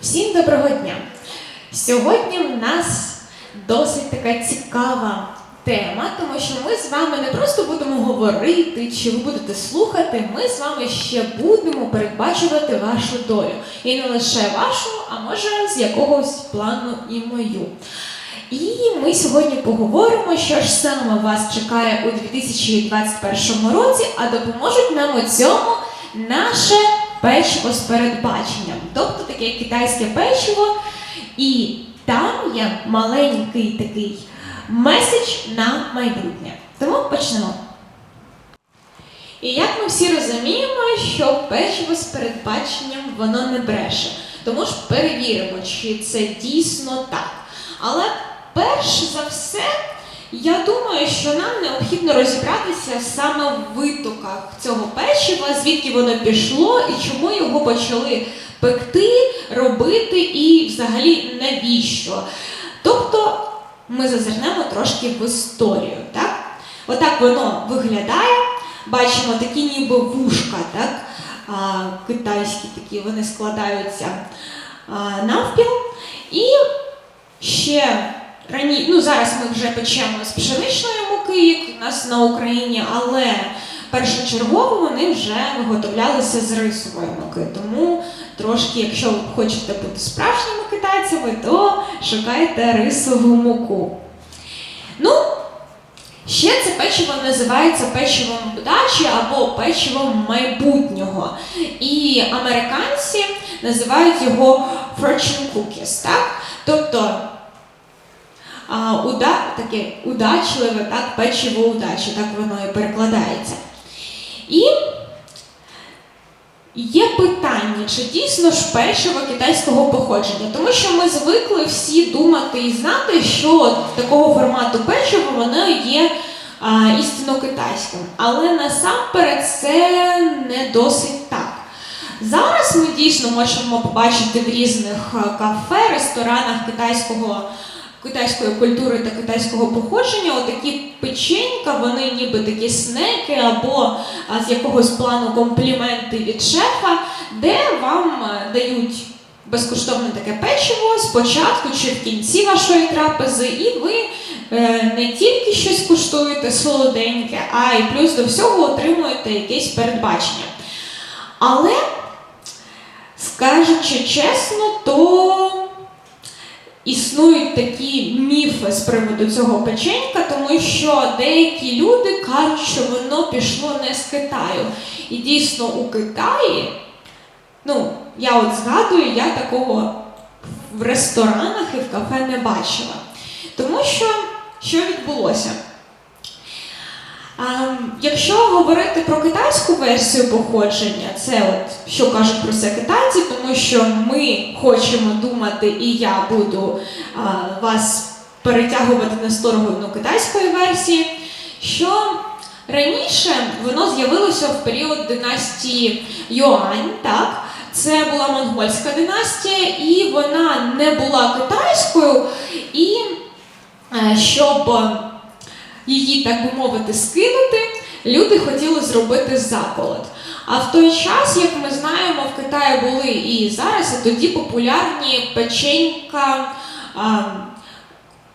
Всім доброго дня! Сьогодні в нас досить така цікава тема, тому що ми з вами не просто будемо говорити, чи ви будете слухати, ми з вами ще будемо передбачувати вашу долю. І не лише вашу, а може з якогось плану і мою. І ми сьогодні поговоримо, що ж саме вас чекає у 2021 році, а допоможуть нам у цьому наше печиво з передбаченням, тобто таке китайське печиво, і там є маленький такий меседж на майбутнє. Тому почнемо. І як ми всі розуміємо, що печиво з передбаченням воно не бреше. Тому ж перевіримо, чи це дійсно так. Але перш за все, я думаю, що нам необхідно розібратися саме в витоках цього печива, звідки воно пішло і чому його почали пекти, робити і взагалі навіщо. Тобто ми зазирнемо трошки в історію. Так? Отак воно виглядає. Бачимо такі ніби вушка, так? А, китайські такі, вони складаються а, навпіл. І ще рані... ну, зараз ми вже печемо з пшеничної муки, як у нас на Україні, але першочергово вони вже виготовлялися з рисової муки. Тому трошки, якщо ви хочете бути справжніми китайцями, то шукайте рисову муку. Ну, ще це печиво називається печивом удачі або печивом майбутнього. І американці називають його fortune cookies, так? Тобто уда, таке удачливе, так, печиво удачі, так воно і перекладається. І є питання, чи дійсно ж печиво китайського походження, тому що ми звикли всі думати і знати, що такого формату печива воно є істинно китайським. Але насамперед це не досить так. Зараз ми дійсно можемо побачити в різних кафе, ресторанах китайського китайської культури та китайського походження, отакі печенька, вони ніби такі снеки або з якогось плану компліменти від шефа, де вам дають безкоштовне таке печиво спочатку чи в кінці вашої трапези, і ви е, не тільки щось куштуєте солоденьке, а й плюс до всього отримуєте якесь передбачення. Але, скажучи чесно, то існують такі міфи з приводу цього печенька, тому що деякі люди кажуть, що воно пішло не з Китаю. І дійсно у Китаї, ну, я от згадую, я такого в ресторанах і в кафе не бачила. Тому що що відбулося? Якщо говорити про китайську версію походження, це от що кажуть про це китайці, тому що ми хочемо думати, і я буду а, вас перетягувати на сторону китайської версії, що раніше воно з'явилося в період династії Юань, так? Це була монгольська династія, і вона не була китайською, і е, щоб її, так би мовити, скинути, люди хотіли зробити заколот. А в той час, як ми знаємо, в Китаї були і зараз, і тоді популярні печенька, а,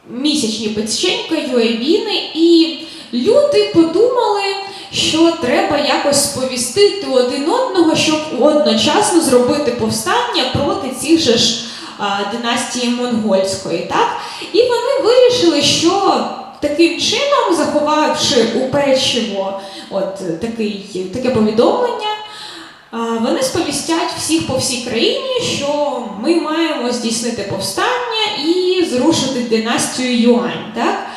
місячні печенька, юебіни, і люди подумали, що треба якось сповістити один одного, щоб одночасно зробити повстання проти цих же ж а, династії монгольської. Так? І вони вирішили, що таким чином, заховавши у печиво от такий, таке повідомлення, вони сповістять всіх по всій країні, що ми маємо здійснити повстання і зрушити династію Юань. Так?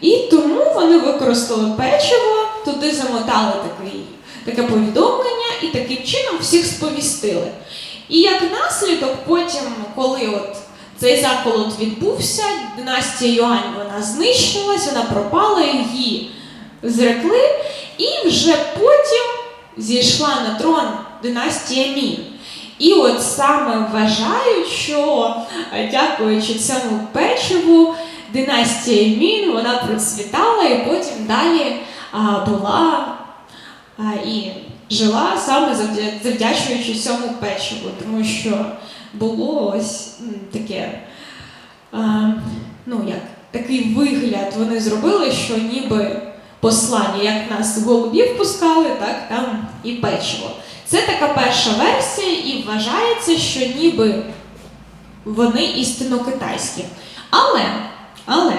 І тому вони використали печиво, туди замотали такий, таке повідомлення і таким чином всіх сповістили. І як наслідок, потім, коли от цей заколот відбувся, династія Юань вона знищилась, вона пропала, її зрекли, і вже потім зійшла на трон династія Мін. І от саме вважають, що е, дякуючи цьому печиву, династія Мін вона процвітала і потім далі а, була а, і жила саме завдя- завдячуючи цьому печиву, тому що було ось таке, ну як, такий вигляд вони зробили, що ніби послання, як нас голубів пускали, так там і печиво. Це така перша версія, і вважається, що ніби вони істинно китайські. Але, але,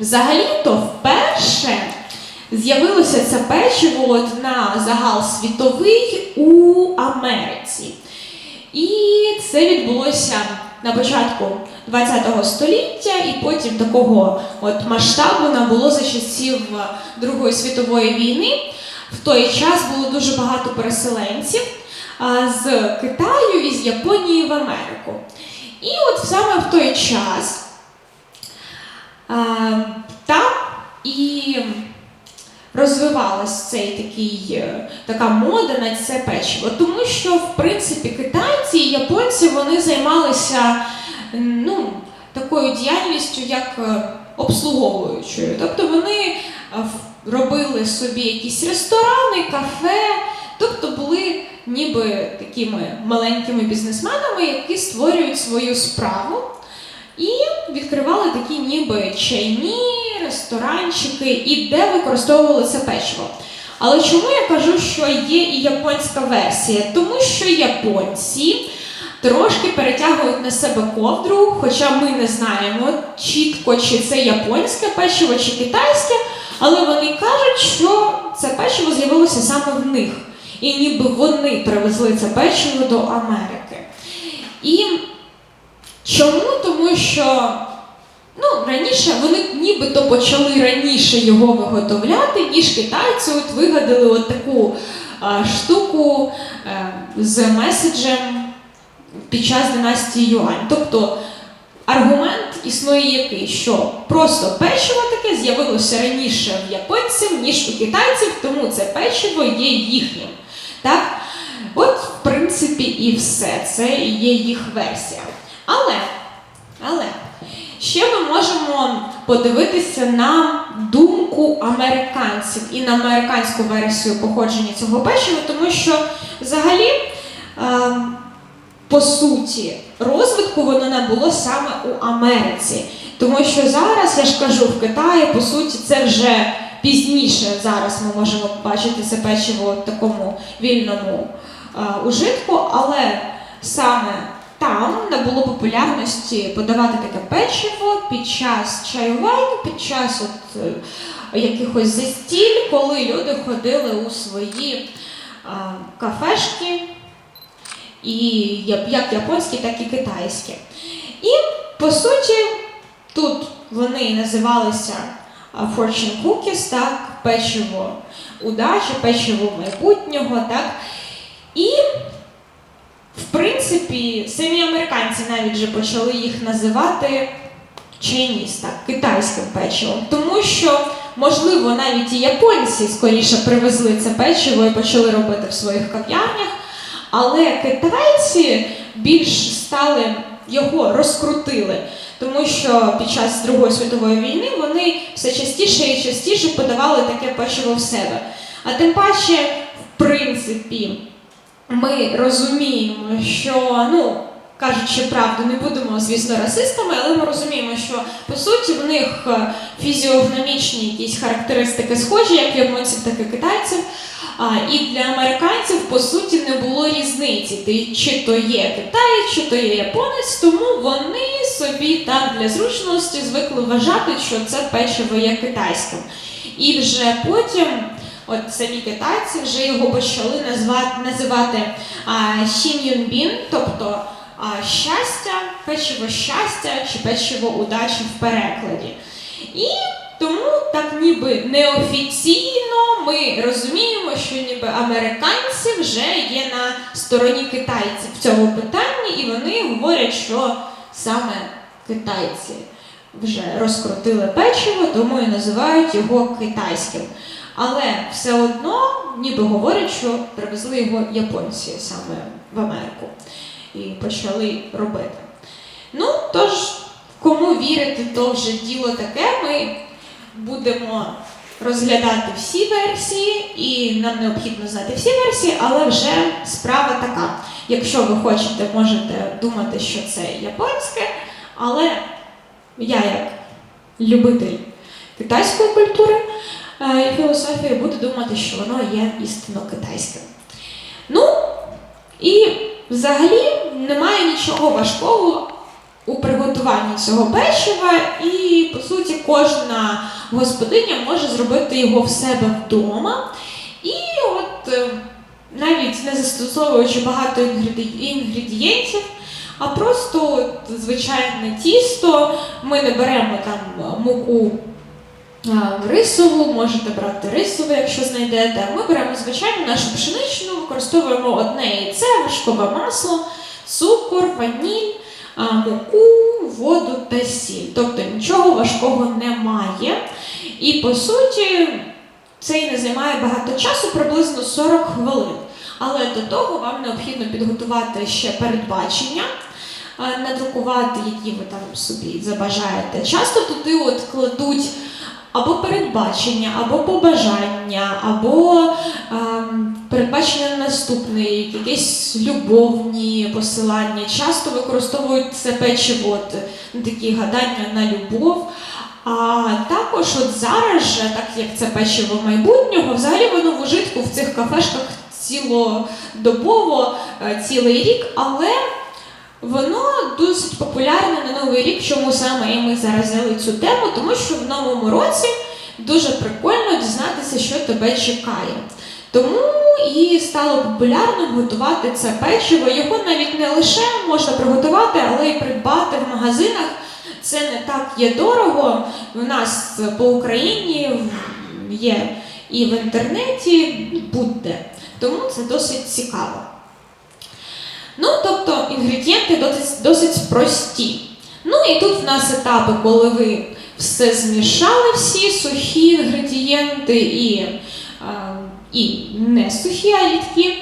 взагалі-то вперше з'явилося це печиво от на загал світовий у Америці. І це відбулося на початку ХХ століття, і потім такого от масштабу набуло за часів Другої світової війни. В той час було дуже багато переселенців з Китаю і з Японії в Америку. І от саме в той час там і розвивалась цей такий, е, така мода на це печиво. Тому що, в принципі, китайці і японці вони займалися ну, такою діяльністю, як е, обслуговуючою. Тобто вони е, робили собі якісь ресторани, кафе, тобто були ніби такими маленькими бізнесменами, які створюють свою справу. І відкривали такі ніби чайні, ресторанчики, і де використовували це печиво. Але чому я кажу, що є і японська версія? Тому що японці трошки перетягують на себе ковдру, хоча ми не знаємо чітко, чи це японське печиво, чи китайське, але вони кажуть, що це печиво з'явилося саме в них. І ніби вони привезли це печиво до Америки. І Чому? Тому що ну, раніше вони нібито почали раніше його виготовляти, ніж китайці от вигадали от таку а, штуку е, з меседжем під час династії Юань. Тобто аргумент існує який, що просто печиво таке з'явилося раніше в японців, ніж у китайців, тому це печиво є їхнім. Так? От, в принципі, і все. Це є їх версія. Але, але ще ми можемо подивитися на думку американців і на американську версію походження цього печива, тому що взагалі, е, по суті, розвитку воно набуло саме у Америці. Тому що зараз, я ж кажу, в Китаї, по суті, це вже пізніше зараз ми можемо побачити це печиво в такому вільному е, ужитку, але саме там набуло популярності подавати таке печиво під час чаювань, під час от, е, якихось застіль, коли люди ходили у свої а, кафешки, і як японські, так і китайські. І по суті, тут вони називалися Fortune Cookies, так, печиво удачі, печиво майбутнього, так. І принципі, самі американці навіть вже почали їх називати Chinese, так, китайським печивом. Тому що, можливо, навіть і японці скоріше привезли це печиво і почали робити в своїх кав'ярнях, але китайці більш стали його розкрутили. Тому що під час Другої світової війни вони все частіше і частіше подавали таке печиво в себе. А тим паче, в принципі, ми розуміємо, що ну. Кажучи правду, не будемо, звісно, расистами, але ми розуміємо, що по суті в них е, фізіогномічні якісь характеристики схожі, як японців, так і китайців. І для американців по суті не було різниці, чи то є китаєць, чи то є японець, тому вони собі так для зручності звикли вважати, що це печиво є китайським. І вже потім От самі китайці вже його почали назвати, називати а, Шін Юнбін, тобто а, щастя, печиво щастя чи печиво удачі в перекладі. І тому так ніби неофіційно ми розуміємо, що ніби американці вже є на стороні китайців в цьому питанні, і вони говорять, що саме китайці вже розкрутили печиво, тому і називають його китайським. Але все одно ніби говорять, що привезли його японці саме в Америку і почали робити. Ну, тож, кому вірити, то вже діло таке. Ми будемо розглядати всі версії і нам необхідно знати всі версії, але вже справа така. Якщо ви хочете, можете думати, що це японське, але я як любитель китайської культури і філософії буду думати, що воно є істинно китайським. Ну, і взагалі немає нічого важкого у приготуванні цього печива, і по суті кожна господиня може зробити його в себе вдома. І от е, навіть не застосовуючи багато інгредієнтів, а просто звичайне тісто, ми не беремо там муку рисову, можете брати рисову, якщо знайдете. Ми беремо звичайну нашу пшеничну, використовуємо одне яйце, вершкове масло, цукор, ваніль, муку, воду та сіль. Тобто нічого важкого немає. І по суті, це і не займає багато часу, приблизно 40 хвилин. Але до того вам необхідно підготувати ще передбачення, надрукувати, які ви там собі забажаєте. Часто туди от кладуть або передбачення, або побажання, або ем, передбачення на наступний, якісь любовні посилання. Часто використовують це печиво, такі гадання на любов. А також от зараз, же, так як це печиво майбутнього, взагалі воно в ужитку в цих кафешках цілодобово, е, цілий рік, але Воно досить популярне на Новий рік, чому саме і ми зараз взяли цю тему, тому що в новому році дуже прикольно дізнатися, що тебе чекає. Тому і стало популярним готувати це печиво. Його навіть не лише можна приготувати, але й придбати в магазинах. Це не так є дорого. У нас по Україні є і в інтернеті будь-де. Тому це досить цікаво. Ну, тобто інгредієнти досить, досить прості. Ну і тут в нас етапи, коли ви все змішали, всі сухі інгредієнти і, і не сухі, а рідкі.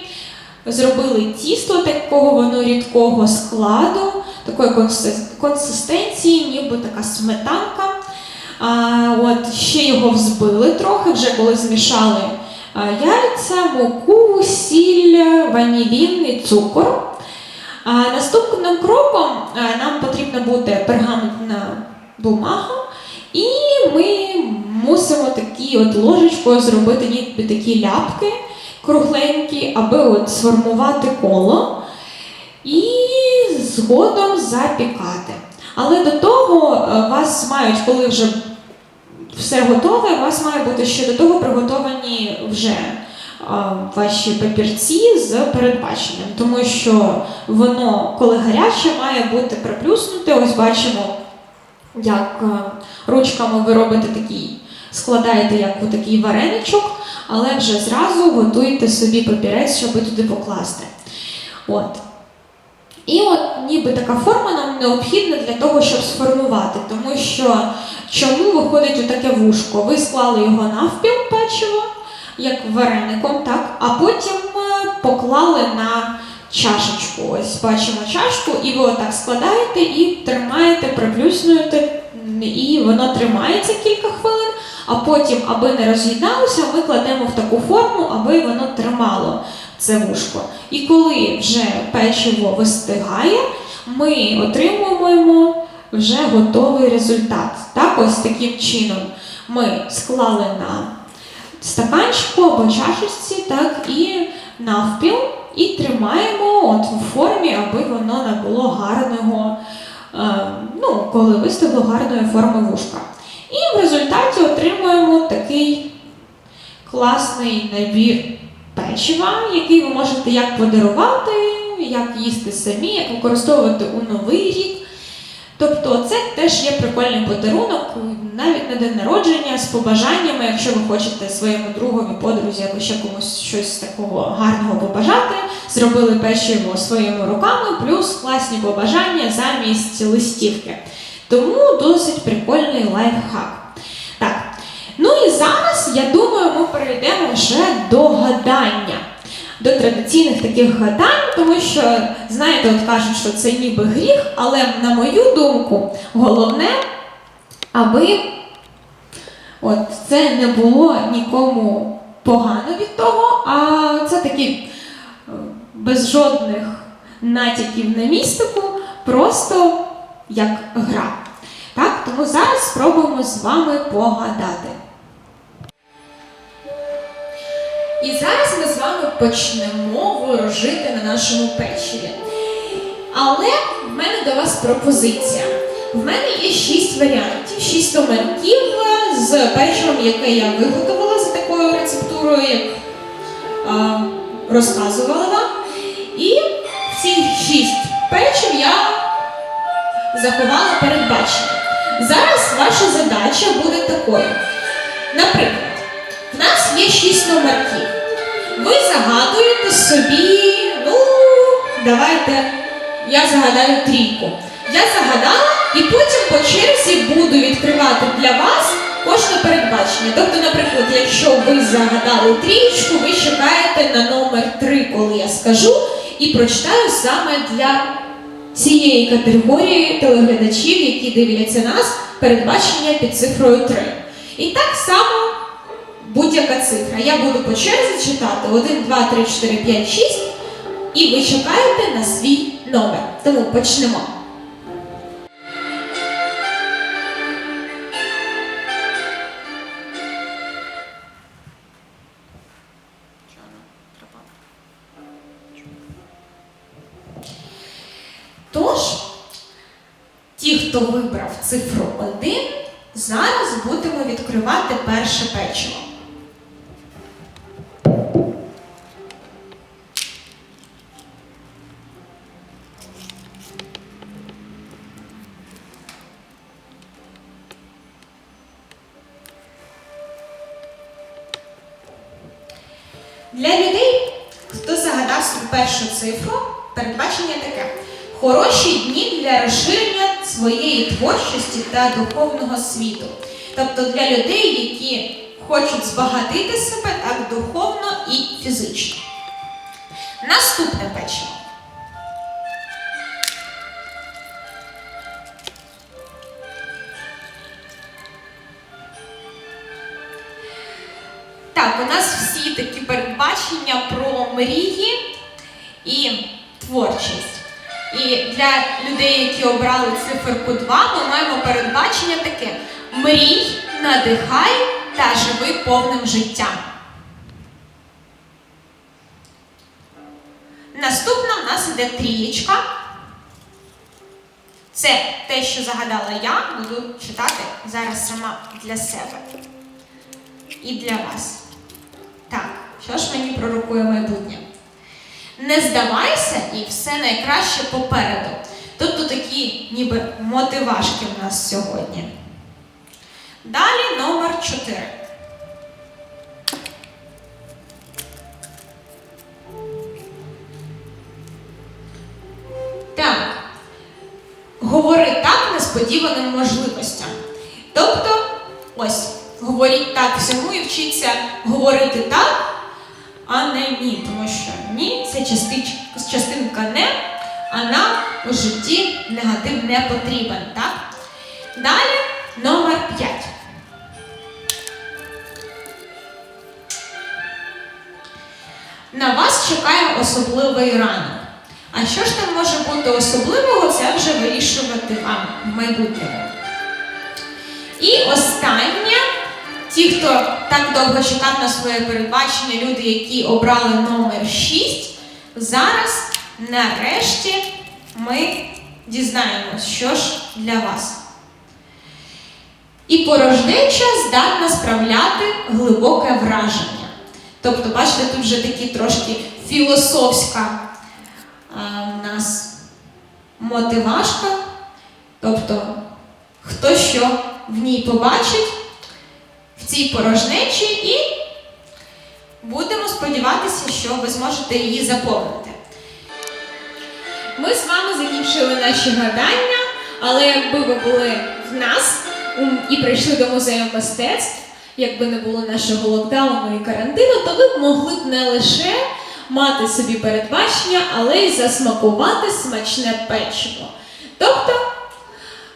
Зробили тісто такого воно рідкого складу, такої консистенції, ніби така сметанка. А, от, ще його взбили трохи, вже коли змішали яйця, муку, сіль, ванілін і цукор. Наступним кроком е, нам потрібна буде пергаментна бумага, і ми мусимо такі от ложечкою зробити ніби такі ляпки кругленькі, аби от сформувати коло і згодом запікати. Але до того е, вас мають, коли вже все готове, у вас має бути ще до того приготовані вже ваші папірці з передбаченням, тому що воно, коли гаряче, має бути приплюснуте. Ось бачимо, як е, ручками ви робите такий, складаєте як у такий вареничок, але вже зразу готуєте собі папірець, щоб туди покласти. От. І от ніби така форма нам необхідна для того, щоб сформувати, тому що чому виходить отаке вушко? Ви склали його навпіл печиво, як вареником, так, а потім е, поклали на чашечку. Ось бачимо чашку, і ви отак складаєте і тримаєте, приплюснуєте, і воно тримається кілька хвилин, а потім, аби не роз'єдналося, ми кладемо в таку форму, аби воно тримало це вушко. І коли вже печиво вистигає, ми отримуємо вже готовий результат. Так, ось таким чином ми склали на стаканчику або чашечці, так і навпіл, і тримаємо от в формі, аби воно набуло гарного, е, ну, коли вистигло гарної форми вушка. І в результаті отримуємо такий класний набір печива, який ви можете як подарувати, як їсти самі, як використовувати у новий рік. Тобто це теж є прикольний подарунок, навіть на день народження з побажаннями, якщо ви хочете своєму другові, подрузі або ще комусь щось такого гарного побажати, зробили печиво своїми руками, плюс класні побажання замість листівки. Тому досить прикольний лайфхак. Так, ну і зараз я думаю, ми перейдемо вже до гадання. До традиційних таких гадань, тому що, знаєте, от кажуть, що це ніби гріх, але на мою думку, головне, аби от це не було нікому погано від того, а це такий е, без жодних натяків на містику, просто як гра. Так, тому зараз спробуємо з вами погадати. І зараз ми з вами почнемо ворожити на нашому печиві. Але в мене до вас пропозиція. В мене є шість варіантів, шість номерків е, з печивом, яке я виготовила за такою рецептурою, як а, розказувала вам. І ці шість печив я заховала передбачення. Зараз ваша задача буде такою. Наприклад, в нас є шість номерків. Ви загадуєте собі, ну, давайте, я загадаю трійку. Я загадала і потім по черзі буду відкривати для вас кожне передбачення. Тобто, наприклад, якщо ви загадали трієчку, ви чекаєте на номер 3, коли я скажу, і прочитаю саме для цієї категорії телеглядачів, які дивляться нас, передбачення під цифрою 3. І так само будь-яка цифра. Я буду по черзі читати 1, 2, 3, 4, 5, 6, і ви чекаєте на свій номер. Тому почнемо. Для людей, хто загадав свою першу цифру, передбачення таке: хороші дні для розширення своєї творчості та духовного світу. Тобто для людей, які хочуть збагатити себе так духовно і фізично. Наступне печиво. Передбачення про мрії і творчість. І для людей, які обрали циферку 2, ми маємо передбачення таке: мрій, надихай та живи повним життям. Наступна в нас іде трієчка. Це те, що загадала я, буду читати зараз сама для себе і для вас. Так, що ж мені пророкує майбутнє? Не здавайся і все найкраще попереду. Тобто такі ніби мотивашки в нас сьогодні. Далі номер 4. Так. Говори так несподіваним можливостям. Тобто, ось, говоріть так всьому і вчіться говорити так, частинка не, а нам у житті негатив не потрібен. Так? Далі номер 5. На вас чекає особливий ранок. А що ж там може бути особливого, це вже вирішувати вам в майбутньому. І останнє, ті, хто так довго чекав на своє передбачення, люди, які обрали номер 6, зараз нарешті ми дізнаємось, що ж для вас. І порожнеча здатна справляти глибоке враження. Тобто, бачите, тут вже такі трошки філософська а, у нас мотивашка, тобто хто що в ній побачить в цій порожнечі, і будемо сподіватися, що ви зможете її заповнити. Ми з вами закінчили наші гадання, але якби ви були в нас і прийшли до музею мистецтв, якби не було нашого локдауну і карантину, то ви б могли б не лише мати собі передбачення, але й засмакувати смачне печиво. Тобто,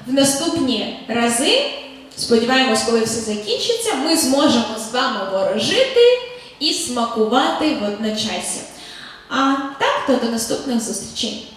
в наступні рази, сподіваємось, коли все закінчиться, ми зможемо з вами ворожити і смакувати водночасі. А так то до наступних зустрічей.